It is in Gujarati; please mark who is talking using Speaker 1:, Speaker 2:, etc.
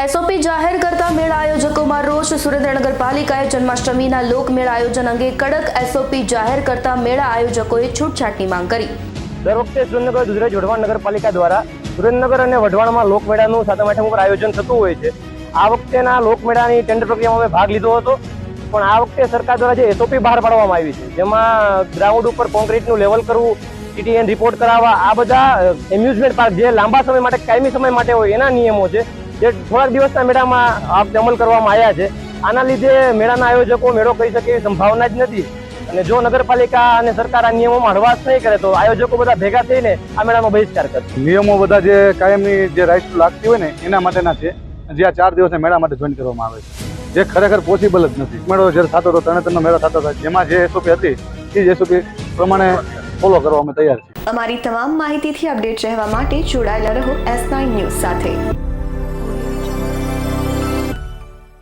Speaker 1: એસઓપી જાહેર કરતા મેળા આયોજકોમાં રોષ. સુરેન્દ્રનગર પાલિકાએ જન્માષ્ટમીના લોકમેળા આયોજન અંગે કડક એસઓપી જાહેર કરતા મેળા આયોજકોએ છૂટછાટની માંગ કરી.
Speaker 2: દર વખતે સુરેન્દ્રનગર, ગુજરાત વઢવાણ નગરપાલિકા દ્વારા સુરેન્દ્રનગર અને વઢવાણમાં લોકમેળાનું સાતમ આઠમ ઉપર આયોજન થતું હોય છે. આ વખતેના લોકમેળાની ટેન્ડર પ્રક્રિયામાં અમે ભાગ લીધો હતો. પણ આ વખતે સરકાર દ્વારા જે એસઓપી બહાર પાડવામાં આવી છે, જેમાં ગ્રાઉન્ડ ઉપર કોન્ક્રીટનું લેવલ કરવું ટીટીએન રિપોર્ટ કરાવવા, આ બધા એમ્યુઝમેન્ટ પાર્ક જે લાંબા સમય માટે, કાયમી સમય માટે હોય એના નિયમો છે. જે થોડાક દિવસના મેળામાં અમલ કરવામાં આવ્યા છે. આના લીધે મેળાના આયોજકો મેળો કહી શકે એવી સંભાવના જ નથી. અને જો નગરપાલિકા અને સરકાર આ નિયમોમાં હળવાશ નહીં કરે તો આયોજકો બધા ભેગા થઈને આ મેળાનો બહિષ્કાર કરશે.
Speaker 3: નિયમો બધા જે કાયમની જે રાઇટ્સ લાગતી હોય ને એના માટેના છે. જે આ ચાર દિવસના મેળા માટે જોઈન કરવામાં આવે છે. જે ખરેખર પોસિબલ જ નથી. મેળો જ્યારે થતો હતો તરણેતરનો મેળો થતો હતો. જેમાં જે એસઓપી હતી એ જ એસઓપી પ્રમાણે ફોલો કરવા અમે તૈયાર છીએ
Speaker 1: અમારી તમામ માહિતીથી અપડેટ રહેવા માટે જોડાયેલા રહો એસ નાઇન ન્યૂઝ સાથે.